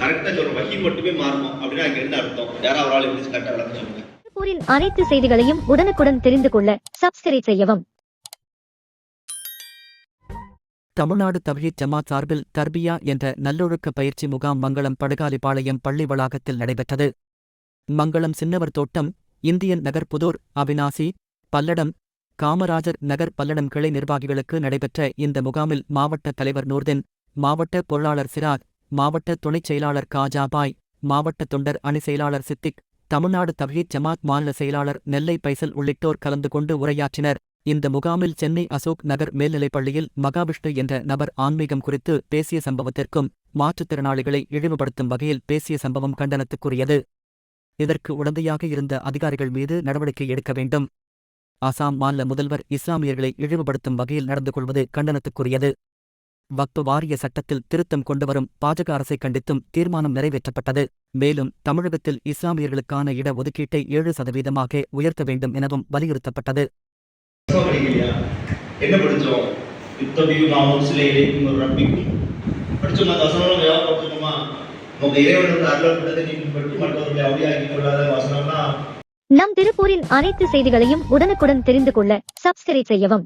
கரெக்டா சொல்ற வகி மட்டுமே மாறணும் அப்படின்னா அங்க என்ன அர்த்தம்? யாரா ஒரு ஆள் எப்படி கரெக்டா விளக்கம் சொல்லுங்க. திருப்பூரின் அனைத்து செய்திகளையும் உடனுக்குடன் தெரிந்து கொள்ள சப்ஸ்கிரைப் செய்யவும். தமிழ்நாடு தவ்ஹீத் ஜமாத் சார்பில் தர்பியா என்ற நல்லொழுக்க பயிற்சி முகாம் மங்களம் படுகாலிபாளையம் பள்ளி வளாகத்தில் நடைபெற்றது. மங்களம் சின்னவர் தோட்டம் இந்தியன் நகர் புதூர் அவினாசி பல்லடம் காமராஜர் நகர் பல்லடம் கிளை நிர்வாகிகளுக்கு நடைபெற்ற இந்த முகாமில் மாவட்ட தலைவர் நூர்தீன் மாவட்ட பொருளாளர் சிராக் மாவட்ட துணைச் செயலாளர் காஜாபாய் மாவட்ட தொண்டர் அணி செயலாளர் சித்திக் தமிழ்நாடு தவஹீத் ஜமாத் மாநில செயலாளர் நெல்லை பைசல் உள்ளிட்டோர் கலந்து கொண்டு உரையாற்றினர். இந்த முகாமில் சென்னை அசோக் நகர் மேல்நிலைப்பள்ளியில் மகாவிஷ்ணு என்ற நபர் ஆன்மீகம் குறித்து பேசிய சம்பவத்திற்கும் மாற்றுத்திறனாளிகளை இழிவுபடுத்தும் வகையில் பேசிய சம்பவம் கண்டனத்துக்குரியது. இதற்கு உடந்தையாக இருந்த அதிகாரிகள் மீது நடவடிக்கை எடுக்க வேண்டும். அசாம் மாநில முதல்வர் இஸ்லாமியர்களை இழிவுபடுத்தும் வகையில் நடந்து கொள்வது கண்டனத்துக்குரியது. வக்பு வாரிய சட்டத்தில் திருத்தம் கொண்டுவரும் பாஜக அரசை கண்டித்தும் தீர்மானம் நிறைவேற்றப்பட்டது. மேலும் தமிழகத்தில் இஸ்லாமியர்களுக்கான இட ஒதுக்கீட்டை ஏழு சதவீதமாக உயர்த்த வேண்டும் எனவும் வலியுறுத்தப்பட்டது. நம் திருப்பூரின் அனைத்து செய்திகளையும் உடனுக்குடன் தெரிந்து கொள்ள சப்ஸ்கிரைப் செய்யவும்.